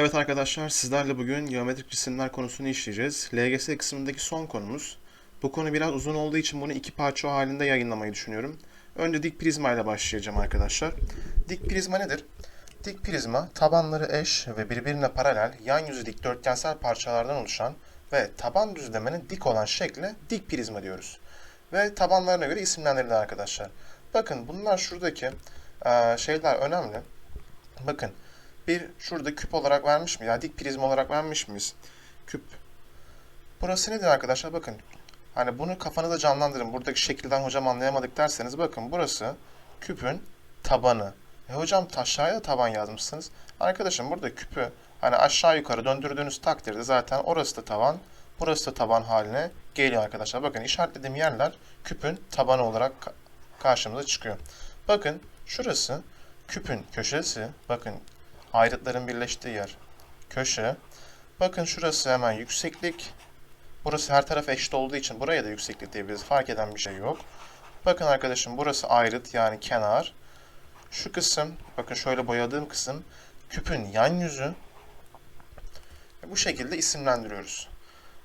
Evet arkadaşlar sizlerle bugün geometrik cisimler konusunu işleyeceğiz. LGS kısmındaki son konumuz. Bu konu biraz uzun olduğu için bunu iki parça halinde yayınlamayı düşünüyorum. Önce dik prizma ile başlayacağım arkadaşlar. Dik prizma nedir? Dik prizma tabanları eş ve birbirine paralel yan yüzü dikdörtgensel parçalardan oluşan ve taban düzlemenin dik olan şekle dik prizma diyoruz. Ve tabanlarına göre isimlendirilir arkadaşlar. Bakın bunlar şuradaki şeyler önemli. Bakın bir şurada küp olarak vermiş mi? Ya dik prizma olarak vermiş miyiz? Küp. Burası nedir arkadaşlar? Bakın. Hani bunu kafanıza canlandırın. Buradaki şekilden hocam anlayamadık derseniz bakın burası küpün tabanı. E hocam aşağıya taban yazmışsınız. Arkadaşım burada küpü hani aşağı yukarı döndürdüğünüz takdirde zaten orası da taban, burası da taban haline geliyor arkadaşlar. Bakın işaretlediğim yerler küpün tabanı olarak ka- karşımıza çıkıyor. Bakın şurası küpün köşesi. Bakın ayrıtların birleştiği yer. Köşe. Bakın şurası hemen yükseklik. Burası her taraf eşit olduğu için buraya da yükseklik diyebiliriz. Fark eden bir şey yok. Bakın arkadaşım burası ayrıt yani kenar. Şu kısım, bakın şöyle boyadığım kısım küpün yan yüzü. Bu şekilde isimlendiriyoruz.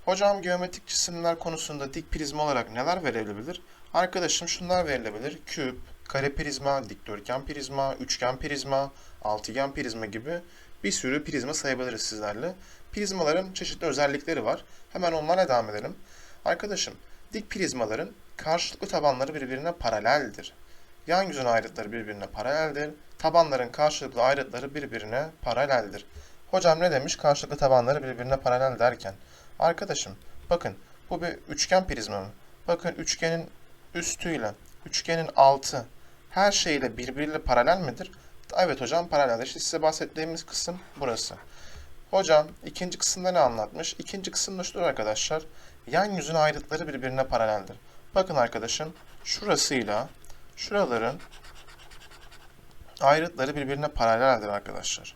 Hocam geometrik cisimler konusunda dik prizma olarak neler verilebilir? Arkadaşım şunlar verilebilir. Küp, kare prizma, dikdörtgen prizma, üçgen prizma, altıgen prizma gibi bir sürü prizma sayabiliriz sizlerle. Prizmaların çeşitli özellikleri var. Hemen onlara devam edelim. Arkadaşım, dik prizmaların karşılıklı tabanları birbirine paraleldir. Yan yüzün ayrıtları birbirine paraleldir. Tabanların karşılıklı ayrıtları birbirine paraleldir. Hocam ne demiş? Karşılıklı tabanları birbirine paralel derken. Arkadaşım, bakın bu bir üçgen prizma mı? Bakın üçgenin üstüyle, üçgenin altı her şeyle birbiriyle paralel midir? Evet hocam paraleldir. İşte size bahsettiğimiz kısım burası. Hocam ikinci kısımda ne anlatmış? İkinci kısımda şudur arkadaşlar. Yan yüzün ayrıtları birbirine paraleldir. Bakın arkadaşım şurasıyla şuraların ayrıtları birbirine paraleldir arkadaşlar.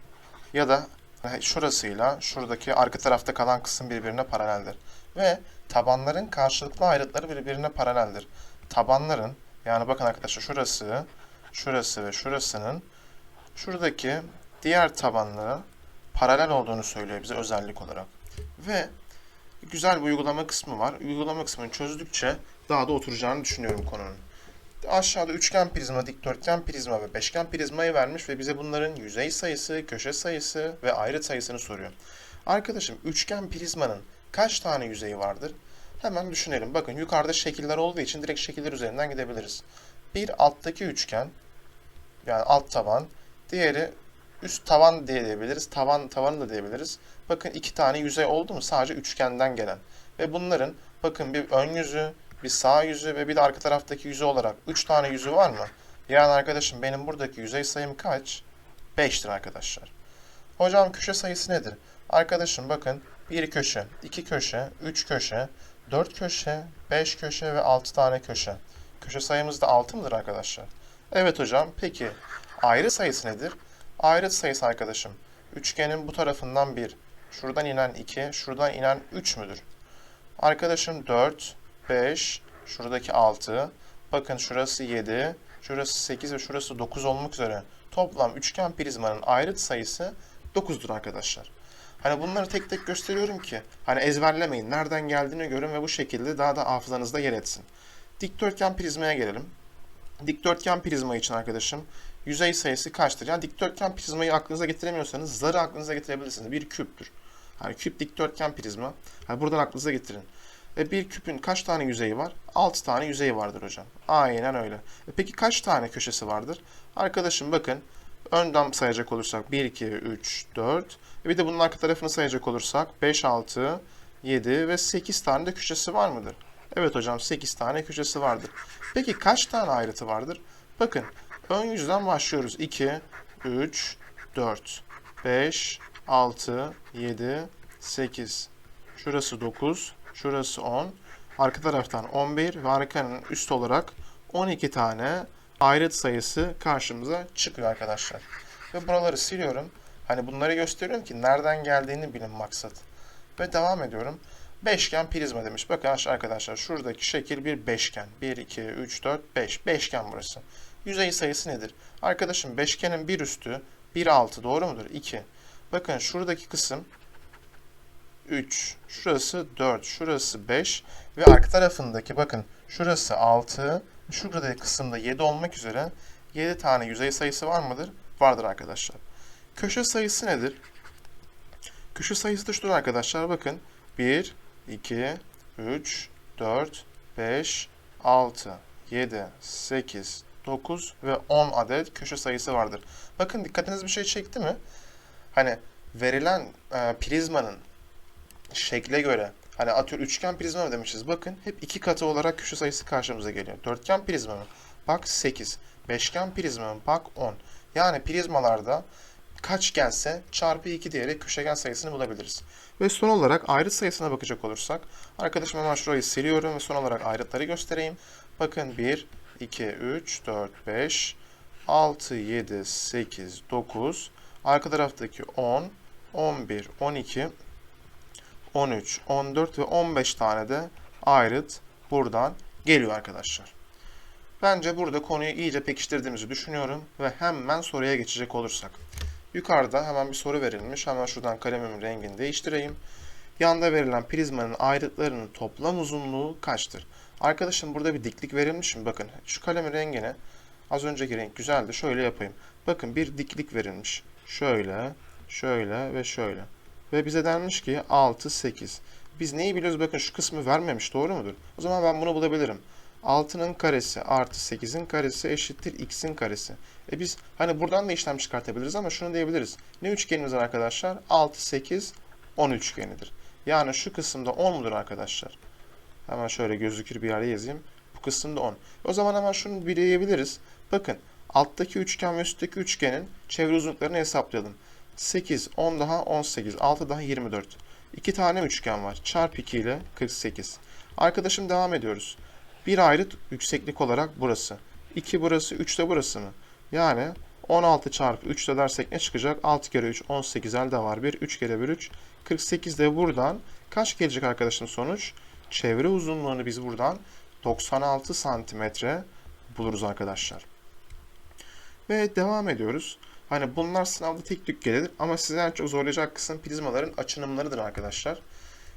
Ya da şurasıyla şuradaki arka tarafta kalan kısım birbirine paraleldir. Ve tabanların karşılıklı ayrıtları birbirine paraleldir. Tabanların yani bakın arkadaşlar şurası, şurası ve şurasının şuradaki diğer tabanlara paralel olduğunu söylüyor bize özellik olarak. Ve güzel bir uygulama kısmı var. Uygulama kısmını çözdükçe daha da oturacağını düşünüyorum konunun. Aşağıda üçgen prizma, dikdörtgen prizma ve beşgen prizmayı vermiş ve bize bunların yüzey sayısı, köşe sayısı ve ayrıt sayısını soruyor. Arkadaşım üçgen prizmanın kaç tane yüzeyi vardır? Hemen düşünelim. Bakın yukarıda şekiller olduğu için direkt şekiller üzerinden gidebiliriz. Bir alttaki üçgen, yani alt taban, diğeri üst tavan diyebiliriz. Tavan tavanı da diyebiliriz. Bakın iki tane yüzey oldu mu? Sadece üçgenden gelen. Ve bunların bakın bir ön yüzü, bir sağ yüzü ve bir de arka taraftaki yüzü olarak 3 tane yüzü var mı? Yani arkadaşım benim buradaki yüzey sayım kaç? 5'tir arkadaşlar. Hocam köşe sayısı nedir? Arkadaşım bakın bir köşe, iki köşe, üç köşe, dört köşe, beş köşe ve altı tane köşe. Köşe sayımız da 6 mıdır arkadaşlar? Evet hocam. Peki ayrı sayısı nedir? Ayrıt sayısı arkadaşım. Üçgenin bu tarafından 1, şuradan inen 2, şuradan inen 3 müdür? Arkadaşım 4, 5, şuradaki 6, bakın şurası 7, şurası 8 ve şurası 9 olmak üzere toplam üçgen prizmanın ayrıt sayısı 9'dur arkadaşlar. Hani bunları tek tek gösteriyorum ki hani ezberlemeyin, nereden geldiğini görün ve bu şekilde daha da hafızanızda yer etsin. Dikdörtgen prizmaya gelelim. Dikdörtgen prizma için arkadaşım yüzey sayısı kaçtır? Yani dikdörtgen prizmayı aklınıza getiremiyorsanız zarı aklınıza getirebilirsiniz. Bir küptür. Yani küp dikdörtgen prizma. Yani buradan aklınıza getirin. E bir küpün kaç tane yüzeyi var? 6 tane yüzeyi vardır hocam. Aynen öyle. E peki kaç tane köşesi vardır? Arkadaşım bakın önden sayacak olursak 1, 2, 3, 4. E bir de bunun arka tarafını sayacak olursak 5, 6, 7 ve 8 tane de köşesi var mıdır? Evet hocam 8 tane köşesi vardır. Peki kaç tane ayrıtı vardır? Bakın ön yüzden başlıyoruz. 2, 3, 4, 5, 6, 7, 8. Şurası 9, şurası 10. Arka taraftan 11 ve arkanın üst olarak 12 tane ayrıt sayısı karşımıza çıkıyor arkadaşlar. Ve buraları siliyorum. Hani bunları gösteriyorum ki nereden geldiğini bilin maksat. Ve devam ediyorum. Beşgen prizma demiş. Bakın arkadaşlar şuradaki şekil bir beşgen. 1, 2, 3, 4, 5. Beşgen burası. Yüzey sayısı nedir? Arkadaşım beşgenin bir üstü 1 altı doğru mudur? 2. Bakın şuradaki kısım 3, şurası 4, şurası 5 ve arka tarafındaki bakın şurası 6, şuradaki kısımda 7 olmak üzere 7 tane yüzey sayısı var mıdır? Vardır arkadaşlar. Köşe sayısı nedir? Köşe sayısı da şudur arkadaşlar bakın. 1, 2, 3, 4, 5, 6, 7, 8, 9 ve 10 adet köşe sayısı vardır. Bakın dikkatiniz bir şey çekti mi? Hani verilen e, prizmanın şekle göre hani atıyor üçgen prizma mı demişiz. Bakın hep iki katı olarak köşe sayısı karşımıza geliyor. Dörtgen prizma mı? Bak 8. Beşgen prizma mı? Bak 10. Yani prizmalarda kaç gelse çarpı 2 diyerek köşegen sayısını bulabiliriz. Ve son olarak ayrıt sayısına bakacak olursak arkadaşım hemen şurayı siliyorum ve son olarak ayrıtları göstereyim. Bakın 1, 2, 3, 4, 5, 6, 7, 8, 9, arka taraftaki 10, 11, 12, 13, 14 ve 15 tane de ayrıt buradan geliyor arkadaşlar. Bence burada konuyu iyice pekiştirdiğimizi düşünüyorum ve hemen soruya geçecek olursak. Yukarıda hemen bir soru verilmiş. Hemen şuradan kalemimin rengini değiştireyim. Yanda verilen prizmanın ayrıtlarının toplam uzunluğu kaçtır? Arkadaşım burada bir diklik verilmiş mi? Bakın şu kalemin rengini az önceki renk güzeldi. Şöyle yapayım. Bakın bir diklik verilmiş. Şöyle, şöyle ve şöyle. Ve bize denmiş ki 6, 8. Biz neyi biliyoruz? Bakın şu kısmı vermemiş. Doğru mudur? O zaman ben bunu bulabilirim. 6'nın karesi artı 8'in karesi eşittir x'in karesi. E biz hani buradan da işlem çıkartabiliriz ama şunu diyebiliriz. Ne üçgenimiz var arkadaşlar? 6, 8, 10 üçgenidir. Yani şu kısımda 10 mudur arkadaşlar? Hemen şöyle gözükür bir yerde yazayım. Bu kısımda 10. O zaman hemen şunu bileyebiliriz. Bakın alttaki üçgen ve üstteki üçgenin çevre uzunluklarını hesaplayalım. 8, 10 daha 18, 6 daha 24. İki tane üçgen var. Çarp 2 ile 48. Arkadaşım devam ediyoruz. Bir ayrıt yükseklik olarak burası. 2 burası, 3 de burası mı? Yani 16 çarpı 3 de dersek ne çıkacak? 6 kere 3, 18 elde var 1. 3 kere 1, 3. 48 de buradan kaç gelecek arkadaşım sonuç? Çevre uzunluğunu biz buradan 96 santimetre buluruz arkadaşlar. Ve devam ediyoruz. Hani bunlar sınavda tek tük gelir ama sizi en çok zorlayacak kısım prizmaların açınımlarıdır arkadaşlar.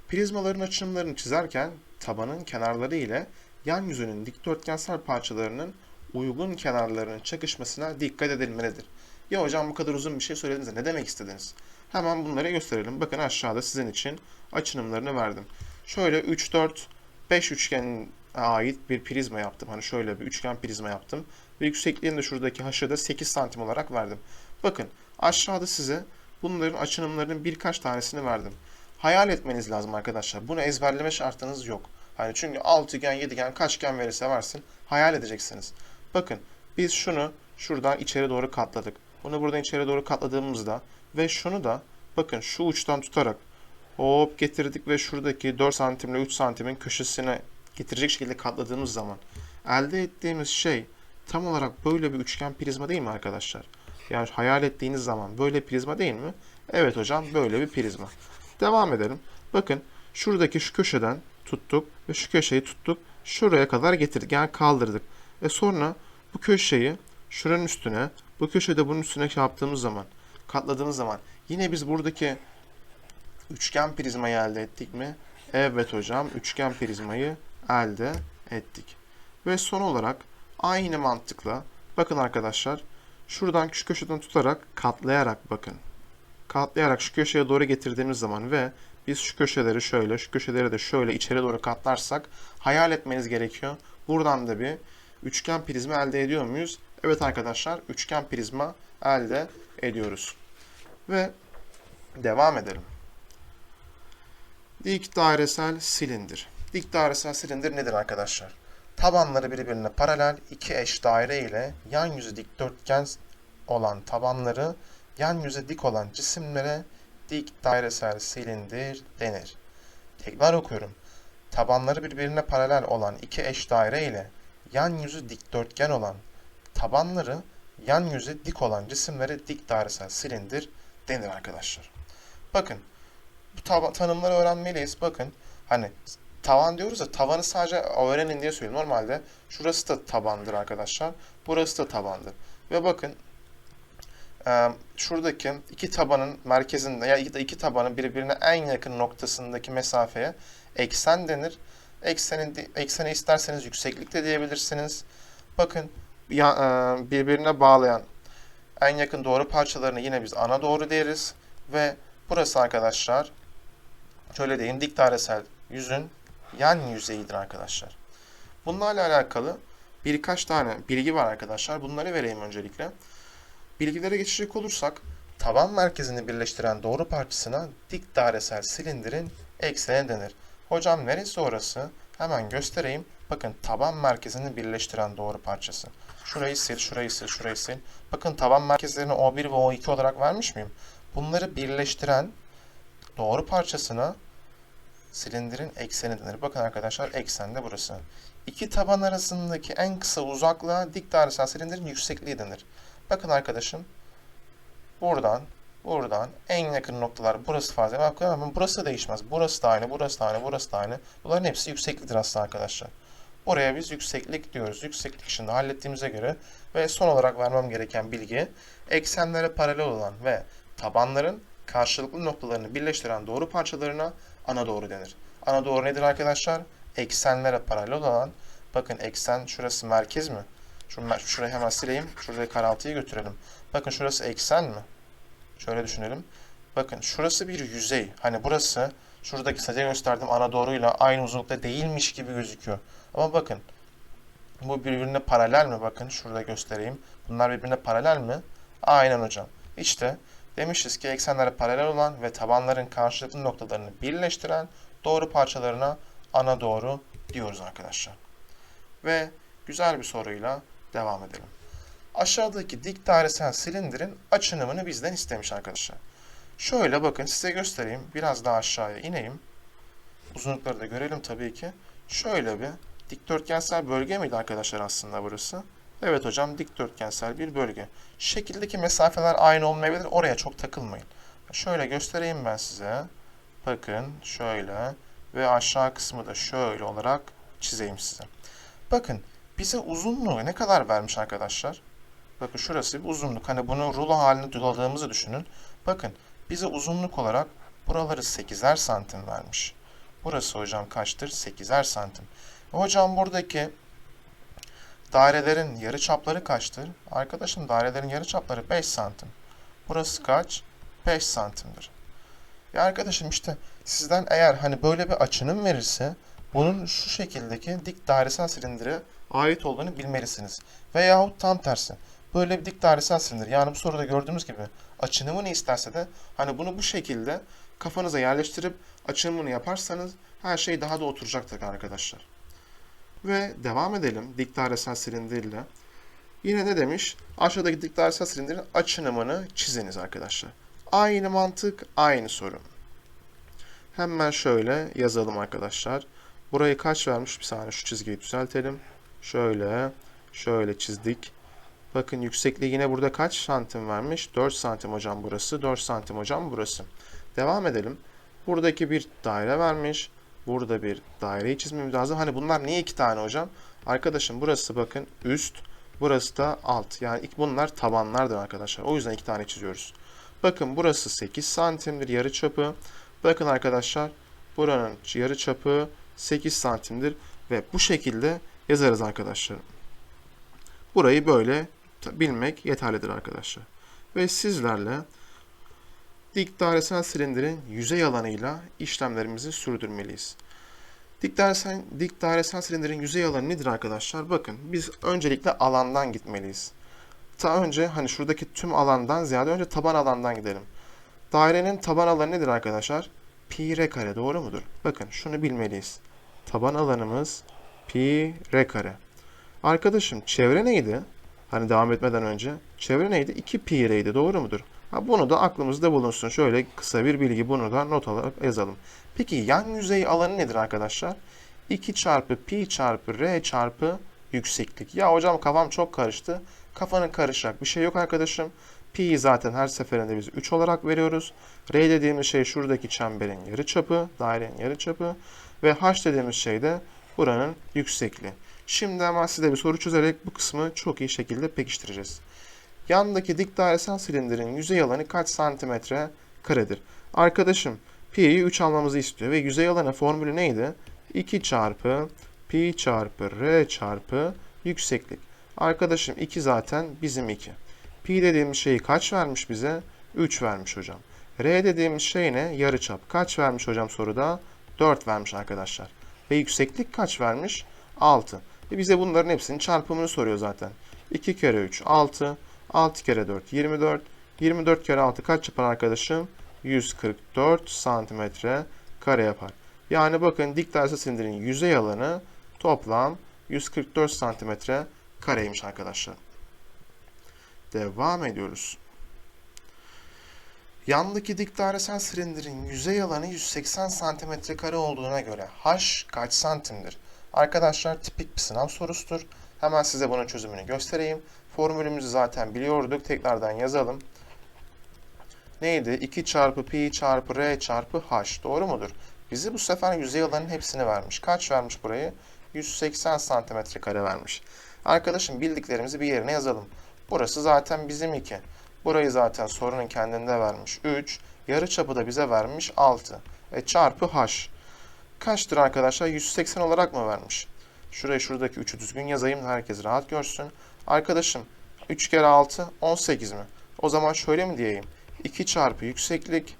Prizmaların açınımlarını çizerken tabanın kenarları ile yan yüzünün dikdörtgensel parçalarının uygun kenarlarının çakışmasına dikkat edilmelidir. Ya hocam bu kadar uzun bir şey söylediniz ne demek istediniz? Hemen bunları gösterelim. Bakın aşağıda sizin için açınımlarını verdim. Şöyle 3, 4, 5 üçgenine ait bir prizma yaptım. Hani şöyle bir üçgen prizma yaptım. Ve yüksekliğini de şuradaki haşırda 8 santim olarak verdim. Bakın aşağıda size bunların açınımlarının birkaç tanesini verdim. Hayal etmeniz lazım arkadaşlar. Bunu ezberleme şartınız yok. Hani çünkü altıgen, yedigen, kaçgen verirse versin hayal edeceksiniz. Bakın biz şunu şuradan içeri doğru katladık. Bunu buradan içeri doğru katladığımızda ve şunu da bakın şu uçtan tutarak hop getirdik ve şuradaki 4 santimle 3 santimin köşesine getirecek şekilde katladığımız zaman elde ettiğimiz şey tam olarak böyle bir üçgen prizma değil mi arkadaşlar? Yani hayal ettiğiniz zaman böyle prizma değil mi? Evet hocam böyle bir prizma. Devam edelim. Bakın şuradaki şu köşeden tuttuk ve şu köşeyi tuttuk. Şuraya kadar getirdik yani kaldırdık. E sonra bu köşeyi şuranın üstüne, bu köşede bunun üstüne yaptığımız zaman, katladığımız zaman yine biz buradaki üçgen prizmayı elde ettik mi? Evet hocam, üçgen prizmayı elde ettik. Ve son olarak aynı mantıkla bakın arkadaşlar şuradan şu köşeden tutarak katlayarak bakın. Katlayarak şu köşeye doğru getirdiğimiz zaman ve biz şu köşeleri şöyle, şu köşeleri de şöyle içeri doğru katlarsak hayal etmeniz gerekiyor. Buradan da bir üçgen prizma elde ediyor muyuz? Evet arkadaşlar, üçgen prizma elde ediyoruz. Ve devam edelim. Dik dairesel silindir. Dik dairesel silindir nedir arkadaşlar? Tabanları birbirine paralel iki eş daire ile yan yüzü dikdörtgen olan tabanları yan yüze dik olan cisimlere dik dairesel silindir denir. Tekrar okuyorum. Tabanları birbirine paralel olan iki eş daire ile yan yüzü dikdörtgen olan tabanları yan yüze dik olan cisimlere dik dairesel silindir denir arkadaşlar. Bakın bu tanımları öğrenmeliyiz. Bakın hani tavan diyoruz da tavanı sadece öğrenin diye söylüyorum. Normalde şurası da tabandır arkadaşlar. Burası da tabandır. Ve bakın e, şuradaki iki tabanın merkezinde ya da iki tabanın birbirine en yakın noktasındaki mesafeye eksen denir. Ekseni, eksene isterseniz yükseklik de diyebilirsiniz. Bakın ya, e, birbirine bağlayan en yakın doğru parçalarını yine biz ana doğru deriz. Ve burası arkadaşlar şöyle diyeyim dik dairesel yüzün yan yüzeyidir arkadaşlar. Bunlarla alakalı birkaç tane bilgi var arkadaşlar. Bunları vereyim öncelikle. Bilgilere geçecek olursak taban merkezini birleştiren doğru parçasına dik dairesel silindirin ekseni denir. Hocam neresi orası? Hemen göstereyim. Bakın taban merkezini birleştiren doğru parçası. Şurayı sil, şurayı sil, şurayı sil. Bakın taban merkezlerini O1 ve O2 olarak vermiş miyim? Bunları birleştiren doğru parçasına silindirin ekseni denir. Bakın arkadaşlar eksen de burası. İki taban arasındaki en kısa uzaklığa dik dairesel silindirin yüksekliği denir. Bakın arkadaşım buradan buradan en yakın noktalar burası fazla. Bakın ama burası değişmez. Burası da aynı, burası da aynı, burası da aynı. Bunların hepsi yüksekliktir aslında arkadaşlar. Buraya biz yükseklik diyoruz. Yükseklik işini hallettiğimize göre ve son olarak vermem gereken bilgi eksenlere paralel olan ve tabanların karşılıklı noktalarını birleştiren doğru parçalarına ana doğru denir. Ana doğru nedir arkadaşlar? Eksenlere paralel olan bakın eksen şurası merkez mi? Şunu, şurayı hemen sileyim. Şurayı karaltıya götürelim. Bakın şurası eksen mi? Şöyle düşünelim. Bakın şurası bir yüzey. Hani burası şuradaki sadece gösterdiğim ana doğruyla aynı uzunlukta değilmiş gibi gözüküyor. Ama bakın bu birbirine paralel mi? Bakın şurada göstereyim. Bunlar birbirine paralel mi? Aynen hocam. İşte demişiz ki eksenlere paralel olan ve tabanların karşılıklı noktalarını birleştiren doğru parçalarına ana doğru diyoruz arkadaşlar. Ve güzel bir soruyla devam edelim. Aşağıdaki dik dairesel silindirin açınımını bizden istemiş arkadaşlar. Şöyle bakın size göstereyim. Biraz daha aşağıya ineyim. Uzunlukları da görelim tabii ki. Şöyle bir dikdörtgensel bölge miydi arkadaşlar aslında burası? Evet hocam dikdörtgensel bir bölge. Şekildeki mesafeler aynı olmayabilir. Oraya çok takılmayın. Şöyle göstereyim ben size. Bakın şöyle ve aşağı kısmı da şöyle olarak çizeyim size. Bakın bize uzunluğu ne kadar vermiş arkadaşlar? Bakın şurası bir uzunluk. Hani bunu rulo halinde doladığımızı düşünün. Bakın bize uzunluk olarak buraları 8'er santim vermiş. Burası hocam kaçtır? 8'er santim. Hocam buradaki dairelerin yarı çapları kaçtır? Arkadaşım dairelerin yarı çapları 5 santim. Burası kaç? 5 santimdir. Ya arkadaşım işte sizden eğer hani böyle bir açınım verirse bunun şu şekildeki dik dairesel silindire ait olduğunu bilmelisiniz. Veyahut tam tersi. Böyle bir dik dairesel silindir. Yani bu soruda gördüğümüz gibi açınımını isterse de hani bunu bu şekilde kafanıza yerleştirip açınımını yaparsanız her şey daha da oturacaktır arkadaşlar. Ve devam edelim dik dairesel silindirle. Yine ne demiş? Aşağıdaki dik dairesel silindirin açınımını çiziniz arkadaşlar. Aynı mantık, aynı soru. Hemen şöyle yazalım arkadaşlar. Burayı kaç vermiş? Bir saniye şu çizgiyi düzeltelim. Şöyle, şöyle çizdik. Bakın yüksekliği yine burada kaç santim vermiş? 4 santim hocam burası, 4 santim hocam burası. Devam edelim. Buradaki bir daire vermiş. Burada bir daireyi çizmemiz lazım. Hani bunlar niye iki tane hocam? Arkadaşım burası bakın üst, burası da alt. Yani ilk bunlar tabanlardır arkadaşlar. O yüzden iki tane çiziyoruz. Bakın burası 8 santimdir yarı çapı. Bakın arkadaşlar buranın yarı çapı 8 santimdir ve bu şekilde yazarız arkadaşlar. Burayı böyle bilmek yeterlidir arkadaşlar. Ve sizlerle dik dairesel silindirin yüzey alanıyla işlemlerimizi sürdürmeliyiz. Dik dairesel, dik dairesel silindirin yüzey alanı nedir arkadaşlar? Bakın biz öncelikle alandan gitmeliyiz. Ta önce hani şuradaki tüm alandan ziyade önce taban alandan gidelim. Dairenin taban alanı nedir arkadaşlar? Pi r kare doğru mudur? Bakın şunu bilmeliyiz. Taban alanımız pi r kare. Arkadaşım çevre neydi? Hani devam etmeden önce. Çevre neydi? 2 pi r'ydi doğru mudur? Ha, bunu da aklımızda bulunsun. Şöyle kısa bir bilgi bunu da not olarak yazalım. Peki yan yüzey alanı nedir arkadaşlar? 2 çarpı pi çarpı r çarpı yükseklik. Ya hocam kafam çok karıştı. Kafanın karışacak bir şey yok arkadaşım. Pi'yi zaten her seferinde biz 3 olarak veriyoruz. R dediğimiz şey şuradaki çemberin yarıçapı, dairenin yarıçapı ve H dediğimiz şey de buranın yüksekliği. Şimdi ama size bir soru çözerek bu kısmı çok iyi şekilde pekiştireceğiz. Yandaki dik dairesel silindirin yüzey alanı kaç santimetre karedir? Arkadaşım pi'yi 3 almamızı istiyor ve yüzey alanı formülü neydi? 2 çarpı pi çarpı r çarpı yükseklik. Arkadaşım 2 zaten bizim 2. Pi dediğimiz şeyi kaç vermiş bize? 3 vermiş hocam. R dediğimiz şey ne? Yarıçap. Kaç vermiş hocam soruda? 4 vermiş arkadaşlar. Ve yükseklik kaç vermiş? 6. E bize bunların hepsinin çarpımını soruyor zaten. 2 kere 3 6. 6 kere 4 24. 24 kere 6 kaç yapar arkadaşım? 144 santimetre kare yapar. Yani bakın dik dairesel silindirin yüzey alanı toplam 144 santimetre kareymiş arkadaşlar. Devam ediyoruz. Yandaki dik dairesel silindirin yüzey alanı 180 santimetre kare olduğuna göre h kaç santimdir? Arkadaşlar tipik bir sınav sorusudur. Hemen size bunun çözümünü göstereyim. Formülümüzü zaten biliyorduk. Tekrardan yazalım. Neydi? 2 çarpı pi çarpı r çarpı h. Doğru mudur? Bizi bu sefer yüzey alanının hepsini vermiş. Kaç vermiş burayı? 180 santimetre kare vermiş. Arkadaşım bildiklerimizi bir yerine yazalım. Burası zaten bizim 2. Burayı zaten sorunun kendinde vermiş 3. Yarı çapı da bize vermiş 6. E çarpı h. Kaçtır arkadaşlar? 180 olarak mı vermiş? Şurayı şuradaki 3'ü düzgün yazayım da herkes rahat görsün. Arkadaşım 3 kere 6 18 mi? O zaman şöyle mi diyeyim? 2 çarpı yükseklik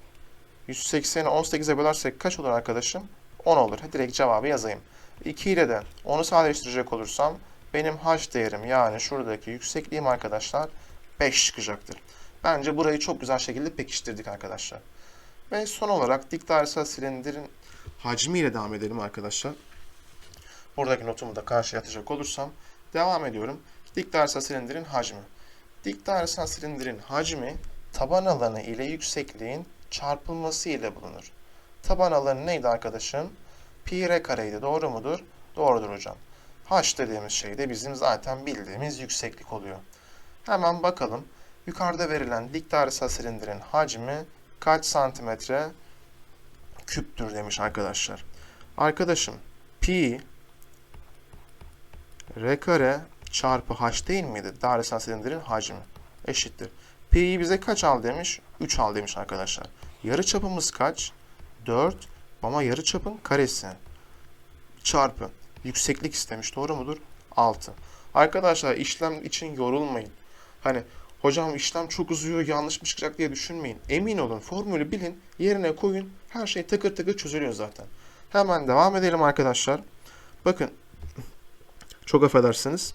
180'i 18'e bölersek kaç olur arkadaşım? 10 olur. Direkt cevabı yazayım. 2 ile de 10'u sadeleştirecek olursam benim h değerim yani şuradaki yüksekliğim arkadaşlar 5 çıkacaktır. Bence burayı çok güzel şekilde pekiştirdik arkadaşlar. Ve son olarak dik dairesel silindirin hacmiyle devam edelim arkadaşlar. Buradaki notumu da karşıya atacak olursam devam ediyorum. Dik dairesel silindirin hacmi. Dik dairesel silindirin hacmi taban alanı ile yüksekliğin çarpılması ile bulunur. Taban alanı neydi arkadaşım? Pi r kareydi. Doğru mudur? Doğrudur hocam. H dediğimiz şey de bizim zaten bildiğimiz yükseklik oluyor. Hemen bakalım. Yukarıda verilen dik dairesel silindirin hacmi kaç santimetre küptür demiş arkadaşlar. Arkadaşım pi r kare çarpı h değil miydi? Dairesel silindirin hacmi eşittir. Pi'yi bize kaç al demiş? 3 al demiş arkadaşlar. Yarı çapımız kaç? 4 ama yarı çapın karesi çarpı yükseklik istemiş. Doğru mudur? 6. Arkadaşlar işlem için yorulmayın. Hani hocam işlem çok uzuyor yanlış mı çıkacak diye düşünmeyin. Emin olun formülü bilin yerine koyun her şey takır takır çözülüyor zaten. Hemen devam edelim arkadaşlar. Bakın çok affedersiniz.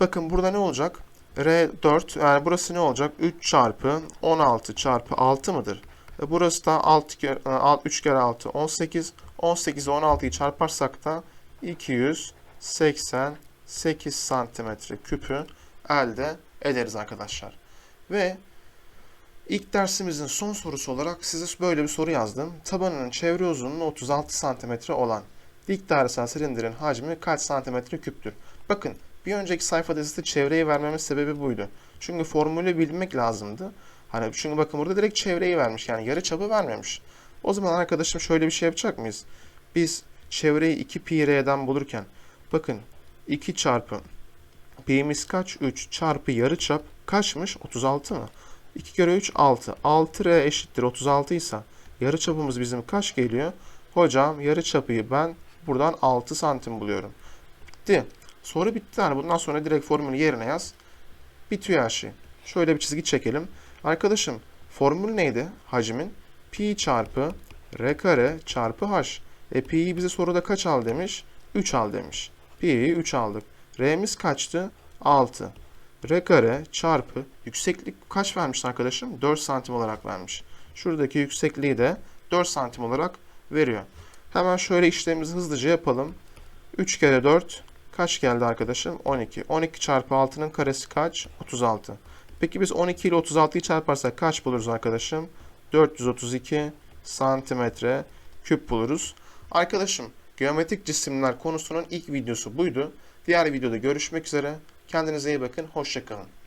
Bakın burada ne olacak? R4 yani burası ne olacak? 3 çarpı 16 çarpı 6 mıdır? E burası da 6 kere, 3 kere 6 18. 18 ile 16'yı çarparsak da 288 santimetre küpü elde ederiz arkadaşlar. Ve ilk dersimizin son sorusu olarak size böyle bir soru yazdım. Tabanının çevre uzunluğu 36 santimetre olan dik dairesel silindirin hacmi kaç santimetre küptür? Bakın bir önceki sayfada size çevreyi vermemin sebebi buydu. Çünkü formülü bilmek lazımdı. Hani çünkü bakın burada direkt çevreyi vermiş yani yarı çapı vermemiş. O zaman arkadaşım şöyle bir şey yapacak mıyız? Biz çevreyi 2 pi r'den bulurken bakın 2 çarpı pi'miz kaç? 3 çarpı yarı çap kaçmış? 36 mı? 2 kere 3 6. 6 r eşittir 36 ise yarı çapımız bizim kaç geliyor? Hocam yarı çapıyı ben buradan 6 santim buluyorum. Bitti. Soru bitti. Yani bundan sonra direkt formülü yerine yaz. Bitiyor her şey. Şöyle bir çizgi çekelim. Arkadaşım formül neydi hacmin? Pi çarpı r kare çarpı h. E pi'yi bize soruda kaç al demiş? 3 al demiş. Pi'yi 3 aldık. R'miz kaçtı? 6. R kare çarpı yükseklik kaç vermiş arkadaşım? 4 santim olarak vermiş. Şuradaki yüksekliği de 4 santim olarak veriyor. Hemen şöyle işlemimizi hızlıca yapalım. 3 kere 4 kaç geldi arkadaşım? 12. 12 çarpı 6'nın karesi kaç? 36. Peki biz 12 ile 36'yı çarparsak kaç buluruz arkadaşım? 432 santimetre küp buluruz. Arkadaşım geometrik cisimler konusunun ilk videosu buydu. Diğer videoda görüşmek üzere. Kendinize iyi bakın. Hoşçakalın.